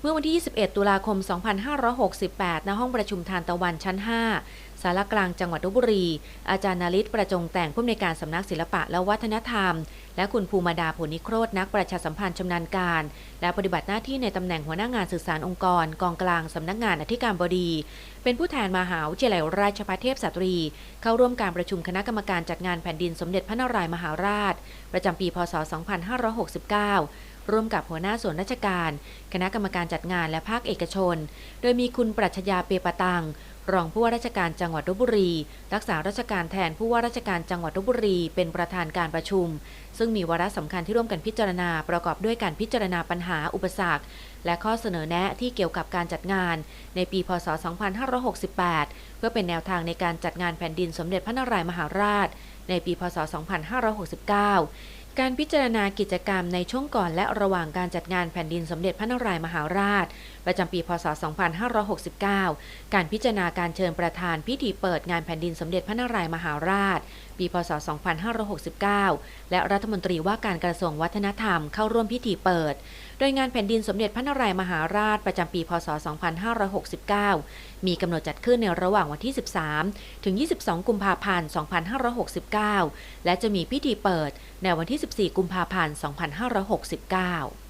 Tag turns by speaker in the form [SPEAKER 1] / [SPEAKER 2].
[SPEAKER 1] เมื่อวันที่ 21 ตุลาคม 2568 ณ ห้องประชุมทานตะวันชั้น 5 สารกลางจังหวัดลบบุรี อาจารย์นาริศประจงแต่งผู้อำนวยการสำนักศิลปะและวัฒนธรรม และคุณภูมิดาผลนิโครธนักประชาสัมพันธ์ชำนาญการ และปฏิบัติหน้าที่ในตำแหน่งหัวหน้างานสื่อสารองค์กร กองกลางสำนักงานอธิการบดี เป็นผู้แทนมหาวิทยาลัยราชภัฏเทพสตรี เข้าร่วมการประชุมคณะกรรมการจัดงานแผ่นดินสมเด็จพระนารายณ์มหาราช ประจำปี พศ 2569 ร่วมกับหัวหน้าส่วนราชการ คณะกรรมการจัดงานและภาคเอกชน โดยมีคุณปรัชญาเปปตังรองผู้ว่าราชการจังหวัดลบบุรี รักษาราชการแทนผู้ว่าราชการจังหวัดลบบุรี เป็นประธานการประชุม ซึ่งมีวาระสำคัญที่ร่วมกันพิจารณา ประกอบด้วยการพิจารณาปัญหาอุปสรรค และข้อเสนอแนะที่เกี่ยวกับการจัดงาน ในปี พศ 2568 เพื่อเป็นแนวทางในการจัดงานแผ่นดินสมเด็จพระนารายณ์มหาราช ในปี พศ 2569 การพิจารณากิจกรรมในช่วงก่อนและระหว่างการจัดงานแผ่นดินสมเด็จพระนารายณ์มหาราช ประจำปี พศ 2569 การพิจารณาการเชิญประธานพิธีเปิดงานแผ่นดินสมเด็จพระนารายณ์มหาราช ปี พศ 2569 และรัฐมนตรีว่าการกระทรวงวัฒนธรรมเข้าร่วมพิธีเปิดโดยงานแผ่นดินสมเด็จพระนารายณ์มหาราชประจำปี พศ 2569 มีกำหนดจัดขึ้นในระหว่างวันที่ 13 ถึง 22 กุมภาพันธ์ 2569 และจะมีพิธีเปิดในวันที่ 14 กุมภาพันธ์ 2569